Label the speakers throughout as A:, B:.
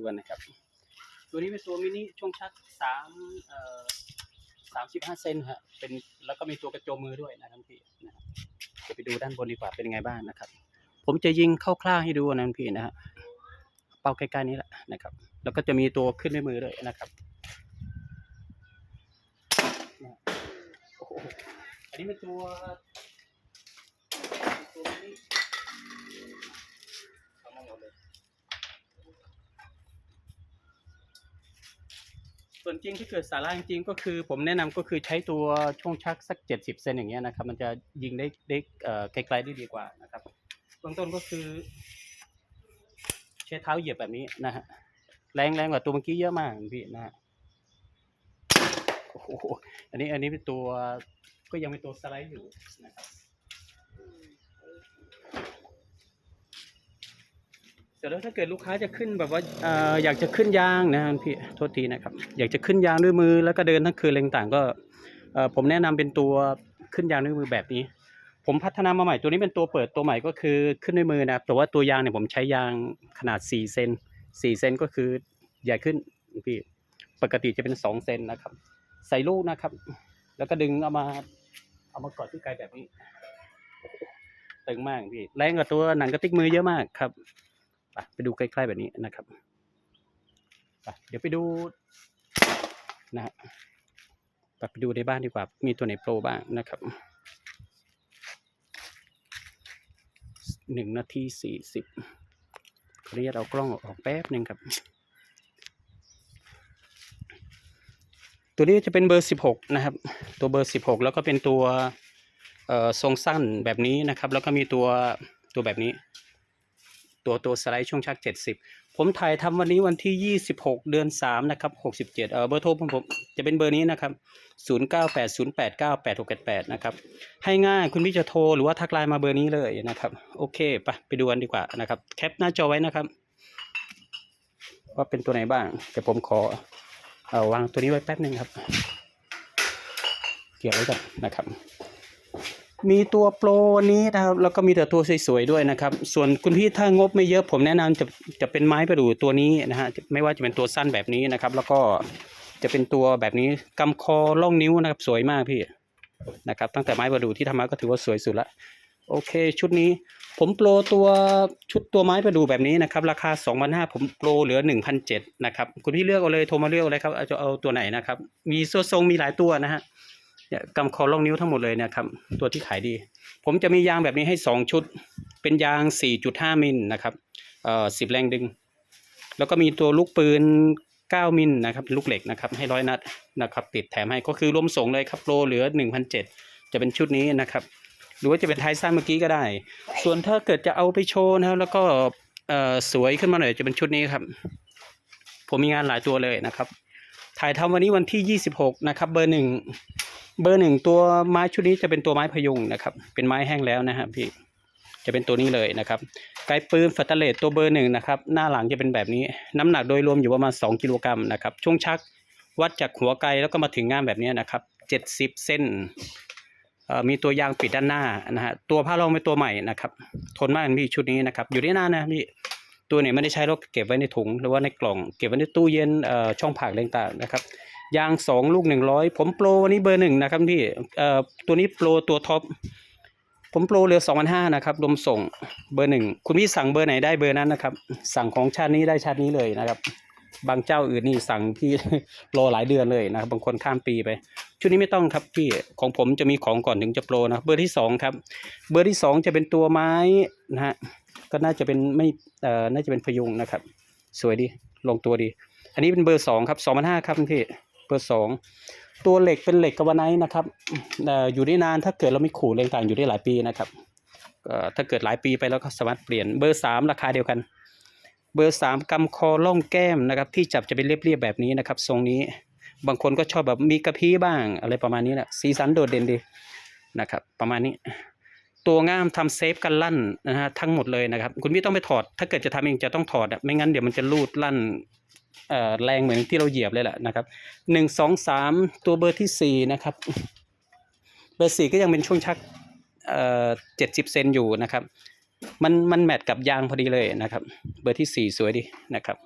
A: ดูกันนะครับ ตัวนี้เป็นตัวมินิช่วงชักสามเอ่อสามสิบห้าเซนฮะเป็นแล้วก็มีตัวกระโจมมือด้วยนะครับพี่นะครับเดี๋ยวไปดูด้านบนดีกว่าเป็นยังไงบ้างนะครับ ผมจะยิงคร่าวๆให้ดูนะพี่นะฮะเป้าใกล้ๆนี้แหละนะครับ แล้วก็จะมีตัวขึ้นด้วยมือด้วยนะครับอันนี้เป็นตัวมินิเอามาหมดเลย ส่วนจริงที่เกิดสาระจริงๆก็คือ ผมแนะนำก็คือใช้ตัวช่วงชักสักเจ็ดสิบเซนอย่างเงี้ยนะครับ มันจะยิงได้ได้ไกลๆได้ดีกว่านะครับเบื้องต้นก็คือ ใช้เท้าเหยียบแบบนี้นะฮะแรงแรงกว่าตัวเมื่อกี้เยอะมากพี่นะฮะโอ้โหอันนี้อันนี้เป็นตัวก็ยังเป็นตัวสไลด์อยู่นะครับ เสร็จแล้วถ้าเกิดลูกค้าจะขึ้นแบบว่าเอ่ออยากจะขึ้นยางนะพี่โทษทีนะครับ อยากจะขึ้นยางด้วยมือแล้วก็เดินทั้งคืนอะไรต่างๆก็เอ่อผมแนะนำเป็นตัวขึ้นยางด้วยมือแบบนี้ ผมพัฒนามาใหม่ตัวนี้เป็นตัวเปิดตัวใหม่ก็คือขึ้นด้วยมือนะครับแต่ว่าตัวยางเนี่ยผมใช้ยางขนาด4เซน4เซนก็คือใหญ่ขึ้นพี่ปกติจะเป็น2เซนนะครับ ใส่ลูกนะครับ แล้วก็ดึงเอามาเอามากอดที่ไกลแบบนี้ ตึงมากพี่แรงกว่าตัวหนังกระติกมือเยอะมากครับ ไปดูใกล้ๆแบบนี้นะครับเดี๋ยวไปดูนะฮะไปดูในบ้านดีกว่า มีตัวไหนโปรบ้างนะครับหนึ่งนาทีสี่สิบขออนุญาตเอากล้องออกแป๊บหนึ่งครับ ตัวนี้จะเป็นเบอร์สิบหกนะครับ ตัวเบอร์สิบหกแล้วก็เป็นตัวทรงสั้นแบบนี้นะครับ แล้วก็มีตัวตัวแบบนี้ ตัวตัวสไลด์ช่วงชักเจ็ดสิบผมถ่ายทำวันนี้วันที่ยี่สิบหกเดือนสามนะครับหกสิบเจ็ดเออเบอร์โทรของผมจะเป็นเบอร์นี้นะครับศูนย์เก้าแปดศูนย์แปดเก้าแปดหกแปดนะครับ ให้ง่ายคุณพี่จะโทรหรือว่าทักไลน์มาเบอร์นี้เลยนะครับ โอเคไปไปดูกันดีกว่านะครับ แคปหน้าจอไว้นะครับ ว่าเป็นตัวไหนบ้างเดี๋ยวผมขอเอาวางตัวนี้ไว้แป๊บหนึ่งครับ เกี่ยวไว้ก่อนนะครับ มีตัวโปรนี้นะครับแล้วก็มีแต่ตัวสวยๆด้วยนะครับ ส่วนคุณพี่ถ้างบไม่เยอะผมแนะนำจะจะเป็นไม้ประดู่ตัวนี้นะฮะไม่ว่าจะเป็นตัวสั้นแบบนี้นะครับ แล้วก็จะเป็นตัวแบบนี้กำคอล่องนิ้วนะครับ สวยมากพี่นะครับ ตั้งแต่ไม้ประดู่ที่ทำมาก็ถือว่าสวยสุดละโอเค ชุดนี้ผมโปรตัวชุดตัวไม้ประดู่แบบนี้นะครับ ราคา 2 5 0 0ผมโปรเหลือ1,007นะครับคุณพี่เลือกเอาเลยโทรมาเลือกเลยครับจะเอาตัวไหนนะครับ มีโซทรงมีหลายตัวนะฮะ เนี่ยกำคอล่องนิ้วทั้งหมดเลยนะครับ ตัวที่ขายดี ผมจะมียางแบบนี้ให้ 2 ชุด เป็นยาง 4.5 มิลนะครับเอ่อ10แรงดึง แล้วก็มีตัวลูกปืน 9 มิลนะครับลูกเหล็กนะครับให้ร้อยนัดนะครับ ติดแถมให้ก็คือรวมส่งเลยครับโปรเหลือ 1,007จะเป็นชุดนี้นะครับ หรือว่าจะเป็นไทยสั้นเมื่อกี้ก็ได้ ส่วนถ้าเกิดจะเอาไปโชว์นะครับแล้วก็เอ่อสวยขึ้นมาหน่อยจะเป็นชุดนี้ครับ ผมมีงานหลายตัวเลยนะครับ ถ่ายทำวันนี้วันที่ 26 นะครับ เบอร์หนึ่ง เบอร์หนึ่งตัวไม้ชุดนี้จะเป็นตัวไม้พยุงนะครับ เป็นไม้แห้งแล้วนะครับพี่จะเป็นตัวนี้เลยนะครับไกปืนฟัตเตเลตตัวเบอร์หนึ่งนะครับหน้าหลังจะเป็นแบบนี้ น้ำหนักโดยรวมอยู่ประมาณ 2 กิโลกรัมนะครับช่วงชักวัดจากหัวไกแล้วก็มาถึงง่ามแบบนี้นะครับ70 เส้นเอ่อมีตัวยางปิดด้านหน้านะฮะตัวผ้ารองเป็นตัวใหม่นะครับทนมากพี่ชุดนี้นะครับอยู่ได้นานนะพี่ตัวเนี่ยไม่ได้ใช้แล้วเก็บไว้ในถุง หรือว่าในกล่องเก็บไว้ในตู้เย็นช่องผักต่างๆนะครับ ยางสองลูกหนึ่งร้อยผมโปรวันนี้เบอร์หนึ่งนะครับพี่เอ่อตัวนี้โปรตัวท็อปผมโปรเหลือสองพันห้านะครับรวมส่งเบอร์หนึ่งคุณพี่สั่งเบอร์ไหนได้เบอร์นั้นนะครับ สั่งของชาตินี้ได้ชาตินี้เลยนะครับ บางเจ้าอื่นนี่สั่งที่รอหลายเดือนเลยนะครับ บางคนข้ามปีไป ชุดนี้ไม่ต้องครับพี่ของผมจะมีของก่อนถึงจะโปรนะเบอร์ที่สองครับ เบอร์ที่สองจะเป็นตัวไม้นะฮะก็น่าจะเป็นไม่เอ่อน่าจะเป็นพยุงนะครับ สวยดีลงตัวดี อันนี้เป็นเบอร์สองครับสองพันห้าครับพี่ บอร์สองตัวเหล็กเป็นเหล็กกาวไนนะครับอยู่ได้นานถ้าเกิดเราไม่ขูดอะไรต่างๆอยู่ได้หลายปีนะครับถ้าเกิดหลายปีไปแล้วก็สามารถเปลี่ยนเบอร์สามราคาเดียวกัน เบอร์สามกำคอล่องแก้มนะครับ ที่จับจะเป็นเรียบๆแบบนี้นะครับ ทรงนี้บางคนก็ชอบแบบมีกระพี้บ้างอะไรประมาณนี้แหละสีสันโดดเด่นดีนะครับประมาณนี้ ตัวง่ามทำเซฟกันลั่นนะฮะทั้งหมดเลยนะครับ คุณพี่ต้องไปถอด ถ้าเกิดจะทำเองจะต้องถอดอะไม่งั้นเดี๋ยวมันจะลูดลั่น แรงเหมือนที่เราเหยียบเลยแหละนะครับหนึ่งสองสามตัวเบอร์ที่สี่นะครับ เบอร์สี่ก็ยังเป็นช่วงชักเจ็ดสิบเซนอยู่นะครับ มันมันแมทกับยางพอดีเลยนะครับ เบอร์ที่สี่สวยดีนะครับ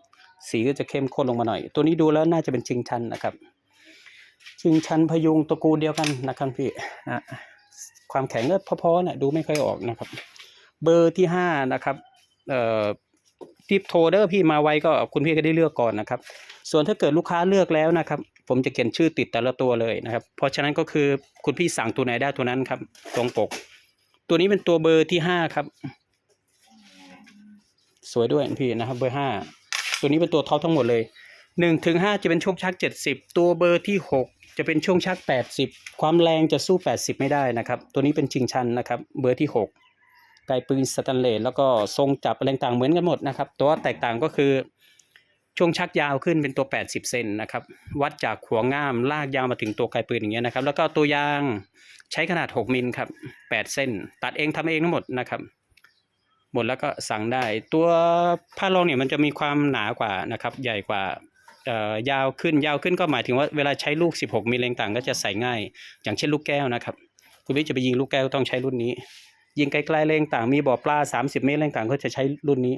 A: สีก็จะเข้มข้นลงมาหน่อย ตัวนี้ดูแล้วน่าจะเป็นชิงชันนะครับชิงชันพยุงตระกูลเดียวกันนะครับพี่ความแข็งก็พอๆนะดูไม่ค่อยออกนะครับ เบอร์ที่ห้านะครับ ทิปโทเดอร์พี่มาไวก็คุณพี่ก็ได้เลือกก่อนนะครับ ส่วนถ้าเกิดลูกค้าเลือกแล้วนะครับ ผมจะเขียนชื่อติดแต่ละตัวเลยนะครับ เพราะฉะนั้นก็คือคุณพี่สั่งตัวไหนได้ตัวนั้นครับ ตรงปก ตัวนี้เป็นตัวเบอร์ที่ห้าครับ สวยด้วยพี่นะครับ เบอร์ห้าตัวนี้เป็นตัวท็อปทั้งหมดเลยหนึ่งถึงห้าจะเป็นช่วงชักเจ็ดสิบตัวเบอร์ที่หกจะเป็นช่วงชักแปดสิบความแรงจะสู้แปดสิบไม่ได้นะครับ ตัวนี้เป็นชิงชันนะครับ เบอร์ที่หก ไกปืนสแตนเลสแล้วก็ทรงจับอะไรต่างเหมือนกันหมดนะครับ ตัวแตกต่างก็คือช่วงชักยาวขึ้นเป็นตัว 80 เซนนะครับ วัดจากหัวง่ามลากยาวมาถึงตัวไกปืนอย่างเงี้ยนะครับ แล้วก็ตัวยางใช้ขนาด 6 มิลครับ 8 เส้น ตัดเองทำเองทั้งหมดนะครับ หมดแล้วก็สั่งได้ ตัวผ้ารองเนี่ยมันจะมีความหนากว่านะครับ ใหญ่กว่ายาวขึ้นยาวขึ้นก็หมายถึงว่าเวลาใช้ลูก 16มิลต่างก็จะใส่ง่าย อย่างเช่นลูกแก้วนะครับ คุณพี่จะไปยิงลูกแก้วต้องใช้รุ่นนี้ ยิงไกลๆเลงต่างมีบ่อปลา 30 เมตรเลงต่างก็จะใช้รุ่นนี้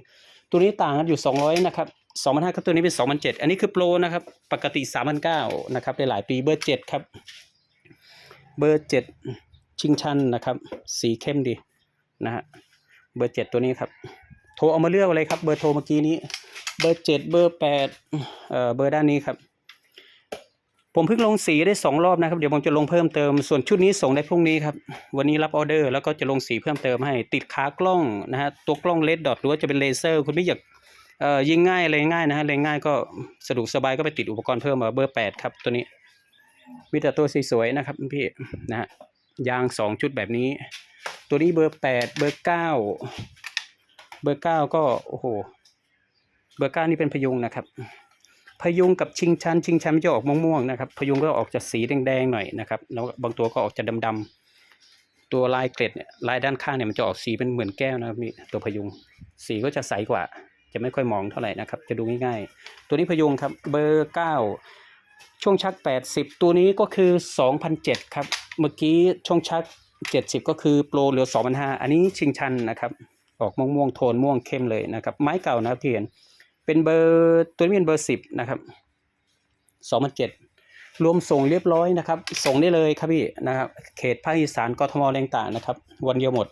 A: ตัวนี้ต่างกันอยู่ 200 นะครับ2,500ครับตัวนี้เป็น2,007อันนี้คือโปรนะครับ ปกติ3,900นะครับได้หลายปีเบอร์ 7 ครับ เบอร์ 7 ชิงชันนะครับ สีเข้มดีนะฮะเบอร์ 7 ตัวนี้ครับ โทรเอามาเลือกเลยครับ เบอร์โทรเมื่อกี้นี้ เบอร์ 7 เบอร์8เอ่อเบอร์ด้านนี้ครับ ผมเพิ่งลงสีได้สองรอบนะครับ เดี๋ยวผมจะลงเพิ่มเติม ส่วนชุดนี้ส่งได้พรุ่งนี้ครับ วันนี้รับออเดอร์แล้วก็จะลงสีเพิ่มเติมให้ ติดขากล้องนะฮะ ตัวกล้องเลดดอทหรือว่าจะเป็นเลเซอร์ คุณไม่อยากเอ่อยิงง่ายอะไรง่ายนะฮะเล็งง่ายก็สะดวกสบายก็ไปติดอุปกรณ์เพิ่มมาเบอร์แปดครับตัวนี้ มีแต่ตัวสวยๆนะครับพี่นะฮะ ยางสองชุดแบบนี้ ตัวนี้เบอร์แปดเบอร์เก้าเบอร์เก้าก็โอ้โห เบอร์เก้านี่เป็นพยุงนะครับ พยุงกับชิงชันชิงชันมันจะออกม่วงๆนะครับพยุงก็ออกจะสีแดงๆหน่อยนะครับแล้วบางตัวก็ออกจะดำๆตัวลายเกล็ดเนี่ยลายด้านข้างเนี่ยมันจะออกสีเป็นเหมือนแก้วนะครับนี่ตัวพยุงสีก็จะใสกว่า จะไม่ค่อยมองเท่าไหร่นะครับ จะดูง่ายๆ ตัวนี้พยุงครับเบอร์เก้าช่วงชัก 80 ตัวนี้ก็คือ 2,007ครับเมื่อกี้ช่วงชัก 70 ก็คือโปรเหลือ2,500อันนี้ชิงชันนะครับออกม่วงม่วงๆโทนม่วงเข้มเลยนะครับ ไม้เก่านะครับที่เห็น เป็นเบอร์ตัวนี้เป็นเบอร์10นะครับ2,007รวมส่งเรียบร้อยนะครับ ส่งได้เลยครับพี่นะครับเขตภาคอีสานกทมแรงต่างนะครับ วันเดียวหมด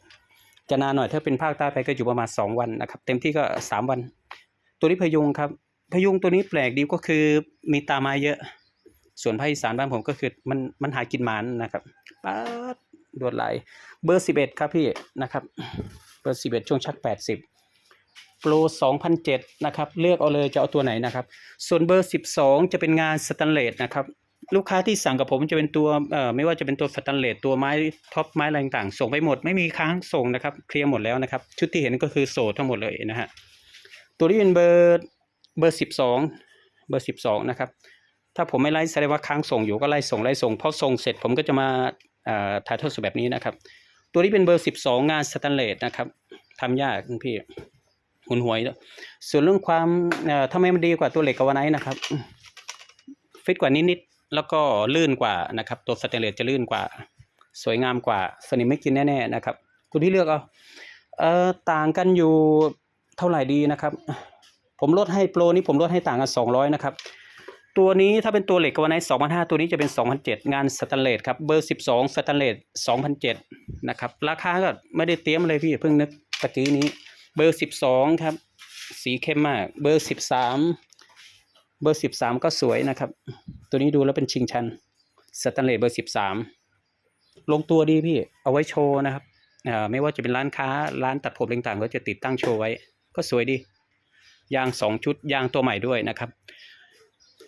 A: จะนานหน่อยถ้าเป็นภาคใต้ไปก็อยู่ประมาณ 2 วันนะครับ เต็มที่ก็ 3 วัน ตัวนี้พยุงครับ พยุงตัวนี้แปลกดีก็คือมีตาไม้เยอะ ส่วนภาคอีสานบ้านผมก็คือมันมันหากินหมานนะครับป๊าดดวดไหลเบอร์ 11 ครับพี่นะครับ เบอร์ 11 ช่วงชัก 80 โปร2007นะครับเลือกเอาเลยจะเอาตัวไหนนะครับส่วนเบอร์ 12 จะเป็นงานสแตนเลสนะครับลูกค้าที่สั่งกับผมจะเป็นตัวเอ่อไม่ว่าจะเป็นตัวสแตนเลสตัวไม้ท็อปไม้อะไรต่างๆส่งไปหมดไม่มีค้างส่งนะครับเคลียร์หมดแล้วนะครับชุดที่เห็นก็คือโสดทั้งหมดเลยนะฮะตัวนี้เป็นเบอร์เบอร์ 12 เบอร์ 12 นะครับถ้าผมไม่ไล่แสดงว่าค้างส่งอยู่ก็ไล่ส่งไล่ส่งพอส่งเสร็จผมก็จะมาถ่ายทอดสดแบบนี้นะครับ ตัวนี้เป็นเบอร์ 12 งานสแตนเลสนะครับทำยากพี่ หุนหวยส่วนเรื่องความเอ่อทำไมมันดีกว่าตัวเหล็กกาวาไนท์นะครับ ฟิตกว่านิดๆแล้วก็ลื่นกว่านะครับ ตัวสแตนเลสจะลื่นกว่า สวยงามกว่าสนิมไม่กินแน่ๆนะครับ คุณที่เลือกเอาเอ่อต่างกันอยู่เท่าไหร่ดีนะครับ ผมลดให้โปรนี้ผมลดให้ต่างกัน 200 นะครับ ตัวนี้ถ้าเป็นตัวเหล็กกาวาไนท์2,500ตัวนี้จะเป็น 2,007 งานสแตนเลสครับเบอร์ 12สแตนเลส2,007 นะครับ ราคาก็ไม่ได้เตรียมเลยพี่เพิ่งนึกตะกี้นี้ เบอร์12ครับ สีเข้มมาก เบอร์13เบอร์13ก็สวยนะครับ ตัวนี้ดูแล้วเป็นชิงชันสแตนเลสเบอร์13ลงตัวดีพี่ เอาไว้โชว์นะครับไม่ว่าจะเป็นร้านค้าร้านตัดผมต่างๆ ก็จะติดตั้งโชว์ไว้ ก็สวยดี ยาง2ชุดยางตัวใหม่ด้วยนะครับ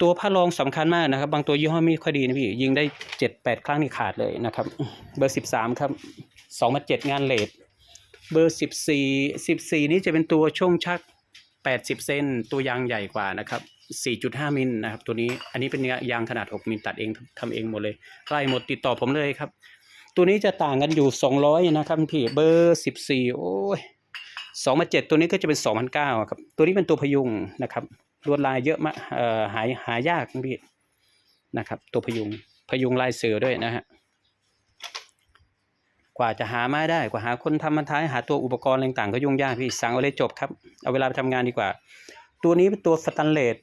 A: ตัวผ้ารองสำคัญมากนะครับ บางตัวยี่ห้อไม่ค่อยดีนะพี่ ยิงได้7-8ครั้งนี่ขาดเลยนะครับ เบอร์13ครับ2,007งานเลท เบอร์ 14 14 นี้จะเป็นตัวช่วงชัก 80 เซนตัวยางใหญ่กว่านะครับ 4.5 มิลนะครับ ตัวนี้อันนี้เป็นยางขนาด 6 มิลตัดเองทำเองหมดเลยใกล้หมดติดต่อผมเลยครับ ตัวนี้จะต่างกันอยู่ 200 นะครับพี่เบอร์ 14 โอ้ย2มา7ตัวนี้ก็จะเป็น2,009ครับ ตัวนี้เป็นตัวพยุงนะครับลวดลายเยอะมากเอ่อหายหายากพี่นะครับ ตัวพยุงพยุงลายเสือด้วยนะฮะ กว่าจะหามาได้กว่าหาคนทำมันท้ายหาตัวอุปกรณ์ต่างๆก็ยุ่งยากพี่สั่งเอาเลยจบครับ เอาเวลาไปทำงานดีกว่า ตัวนี้เป็นตัวสแตนเลส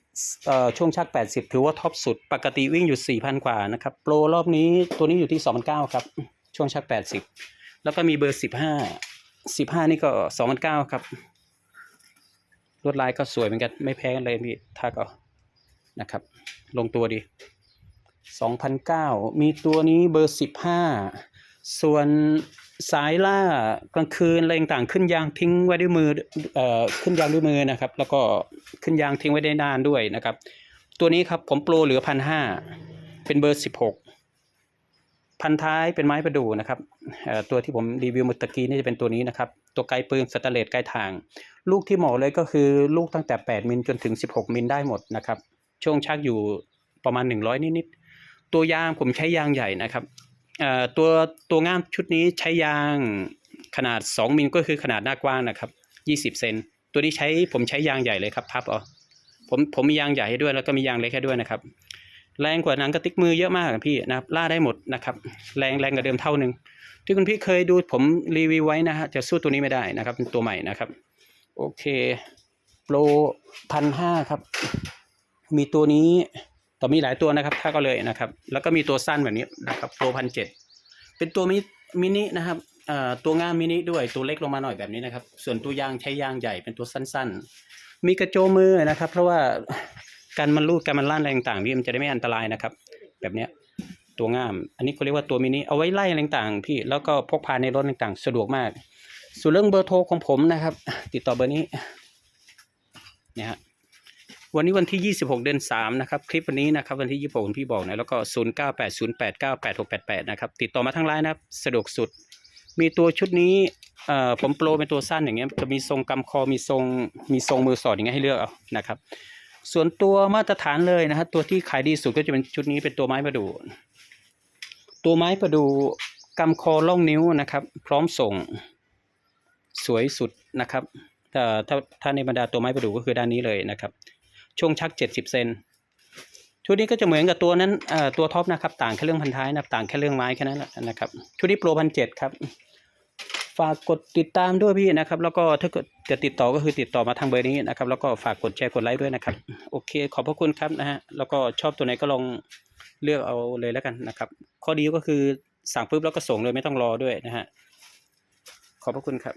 A: เอ่อช่วงชัก 80 ถือว่าท็อปสุด ปกติวิ่งอยู่ 4,000 กว่านะครับโปรรอบนี้ตัวนี้อยู่ที่2,900ครับช่วงชัก 80 แล้วก็มีเบอร์ 15 15 นี่ก็2,900ครับลวดลายก็สวยเหมือนกันไม่แพ้กันเลยพี่ถ้าก็นะครับ ลงตัวดี 2,009มีตัวนี้เบอร์ 15 ส่วนสายล่ากลางคืนอะไรต่างขึ้นยางทิ้งไว้ด้วยมือเอ่อขึ้นยางด้วยมือนะครับ แล้วก็ขึ้นยางทิ้งไว้ได้นานด้วยนะครับ ตัวนี้ครับผมโปรเหลือพันห้าเป็นเบอร์16พันท้ายเป็นไม้ประดู่นะครับเอ่อตัวที่ผมรีวิวเมื่อตะกี้นี่จะเป็นตัวนี้นะครับ ตัวไกลปืนสแตเลสไกลทาง ลูกที่เหมาะเลยก็คือลูกตั้งแต่ 8 มิลจนถึง 16 มิลได้หมดนะครับ ช่วงชักอยู่ประมาณ 100 นิดๆตัวยางผมใช้ยางใหญ่นะครับ ตัวตัวง่ามชุดนี้ใช้ยางขนาด 2 มิลก็คือขนาดหน้ากว้างนะครับ 20 เซนตัวนี้ใช้ผมใช้ยางใหญ่เลยครับพับเอาผมผมมียางใหญ่ให้ด้วยแล้วก็มียางเล็กให้ด้วยนะครับ แรงกว่าหนังกระติกมือเยอะมากพี่นะครับล่าได้หมดนะครับแรงแรงกว่าเดิมเท่านึง ที่คุณพี่เคยดูผมรีวิวไว้นะฮะจะสู้ตัวนี้ไม่ได้นะครับเป็นตัวใหม่นะครับ โอเคโปรพันห้าครับ มีตัวนี้ ต่อมีหลายตัวนะครับถ้าก็เลยนะครับ แล้วก็มีตัวสั้นแบบนี้นะครับโปรพันเจ็ดเป็นตัวมิมินินะครับตัวง่ามมินิด้วยตัวเล็กลงมาหน่อยแบบนี้นะครับ ส่วนตัวยางใช้ยางใหญ่เป็นตัวสั้น ๆ มีกระโจมมือนะครับ เพราะว่าการมันรูดการมันล่านอะไรต่างๆพี่มันจะได้ไม่อันตรายนะครับ แบบเนี้ยตัวง่าม อันนี้เขาเรียกว่าตัวมินิเอาไว้ไล่อะไรต่างๆพี่แล้วก็พกพาในรถต่างๆ สะดวกมาก ส่วนเรื่องเบอร์โทรของผมนะครับ ติดต่อเบอร์นี้เนี่ยฮะ วันนี้วันที่ 26 เดือน 3 นะครับ คลิปวันนี้นะครับ วันที่ 26พี่บอกนะ แล้วก็ 0980898688 นะครับ ติดต่อมาทางไลน์นะครับ สะดวกสุด มีตัวชุดนี้เอ่อผมโปรเป็นตัวสั้นอย่างเงี้ย จะมีทรงกำคอ มีทรง มีทรงมือสอดอย่างเงี้ยให้เลือกเอา นะครับ ส่วนตัวมาตรฐานเลยนะครับตัวที่ขายดีสุดก็จะเป็นชุดนี้เป็นตัวไม้ประดู่ ตัวไม้ประดู่กำคอล่องนิ้วนะครับ พร้อมส่ง สวยสุดนะครับถ้าถ้าถ้าในบรรดาตัวไม้ประดู่ก็คือด้านนี้เลยนะครับ ช่วงชัก 70 เซนชุดนี้ก็จะเหมือนกับตัวนั้นตัวท็อปนะครับ ต่างแค่เรื่องพันท้ายนะต่างแค่เรื่องไม้แค่นั้นแหละนะครับ ชุดนี้โปรพันเจ็ดครับ ฝากกดติดตามด้วยพี่นะครับ แล้วก็ถ้าเกิดจะติดต่อก็คือติดต่อมาทางเบอร์นี้นะครับ แล้วก็ฝากกดแชร์กดไลค์ด้วยนะครับ โอเค ขอบพระคุณครับนะฮะ แล้วก็ชอบตัวไหนก็ลองเลือกเอาเลยแล้วกันนะครับ ข้อดีก็คือสั่งปุ๊บแล้วก็ส่งเลยไม่ต้องรอด้วยนะฮะ ขอบพระคุณครับ